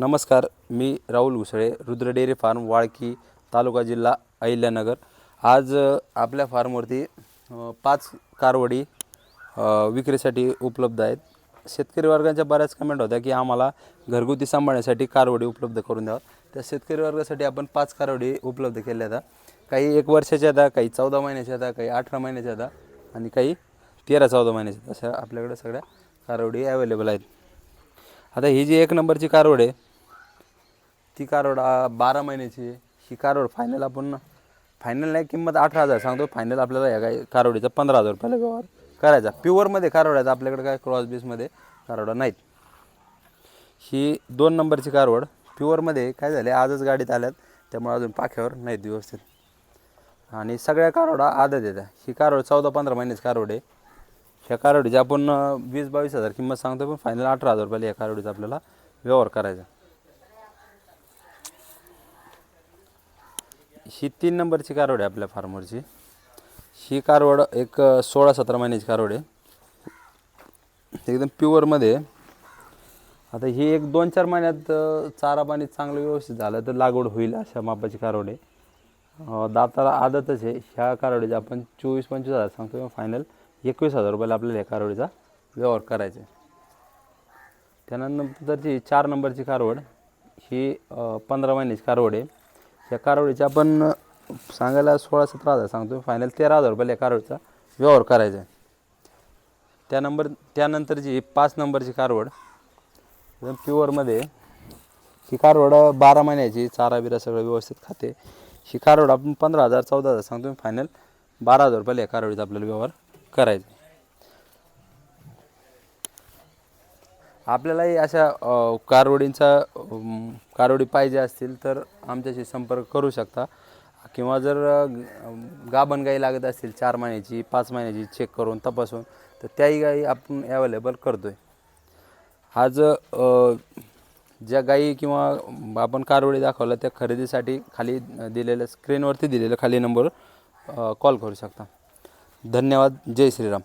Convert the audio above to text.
नमस्कार मी Rahul Ghusale Rudra dairy farm Walki taluka जिल्हा अहिल्यानगर. आज आपल्या फार्मवरती पाच कारवडी विक्रीसाठी उपलब्ध आहेत. शेतकरी वर्गाच्या बऱ्याच कमेंट होत्या की आम्हाला घरगुती सांभाळण्यासाठी कारवडी उपलब्ध करून द्यावा. त्या शेतकरी वर्गासाठी आपण पाच कारवडी उपलब्ध केल्या आता काही एक वर्षाच्या आता काही चौदा महिन्याच्या आता काही अठरा महिन्याच्या आता आणि काही तेरा चौदा महिन्याच्या अशा आपल्याकडे सगळ्या कारवडी अवेलेबल आहेत. आता ही जी एक नंबरची कारवड आहे ती कारवड बारा महिन्याची आहे. ही कारवड फायनल आपण फायनल नाही किंमत अठरा हजार सांगतो. फायनल आपल्याला या काय कारवडीचा पंधरा हजार रुपयाला व्यवहार करायचा. प्युअरमध्ये कारवड आपल्याकडे काय क्रॉस बेसमध्ये कारवडा नाहीत. ही दोन नंबरची कारवड प्युअरमध्ये काय झाले आजच गाडीत आल्यात त्यामुळे अजून पाख्यावर नाहीत व्यवस्थित. आणि सगळ्या कारवडा आदत देतात ही कारवड चौदा पंधरा महिन्याची कारवड आहे. ह्या कारवडीची आपण वीस बावीस हजार किंमत सांगतो पण फायनल अठरा हजार रुपयाला या कारवडीचा आपल्याला व्यवहार करायचा. ही तीन नंबरची कारवड आहे आपल्या फार्मरची ही कारवड एक सोळा सतरा महिन्याची कारवड आहे. एकदम प्युअरमध्ये आता ही एक दोन चार महिन्यात चारा पाणी चांगलं व्यवस्थित झालं तर लागवड होईल अशा मापाची कारवड आहे. दाताला आदतच आहे. ह्या कारवडीचा आपण चोवीस पंचवीस हजार सांगतो फायनल एकवीस हजार रुपयाला आपल्याला या कारवडीचा व्यवहार करायचा आहे. त्यानंतरची चार नंबरची कारवड ही पंधरा महिन्याची कारवड आहे. या कारवडीची आपण सांगायला सोळा सतरा हजार सांगतो. फायनल तेरा हजार रुपयाला या कारवडीचा व्यवहार करायचा आहे. त्या नंबर त्यानंतरची पाच नंबरची कारवड एकदम प्युअरमध्ये ही कारवड बारा महिन्याची चारा बिरा सगळं व्यवस्थित खाते. ही कारवड आपण पंधरा हजार चौदा हजार सांगतो. फायनल बारा हजार रुपयाला या कारवडीचा आपल्याला व्यवहार करायचा आपल्यालाही अशा कारवडींचा कारवडी पाहिजे असतील तर आमच्याशी संपर्क करू शकता. किंवा जर गाभण गाई लागत असतील चार महिन्याची पाच महिन्याची चेक करून तपासून तर त्याही गाई आपण ॲवेलेबल करतो आहे आज ज्या गाई किंवा आपण कारवडी दाखवल्या त्या खरेदीसाठी खाली दिलेल्या स्क्रीनवरती दिलेल्या खाली नंबर कॉल करू शकता. धन्यवाद. जय श्रीराम.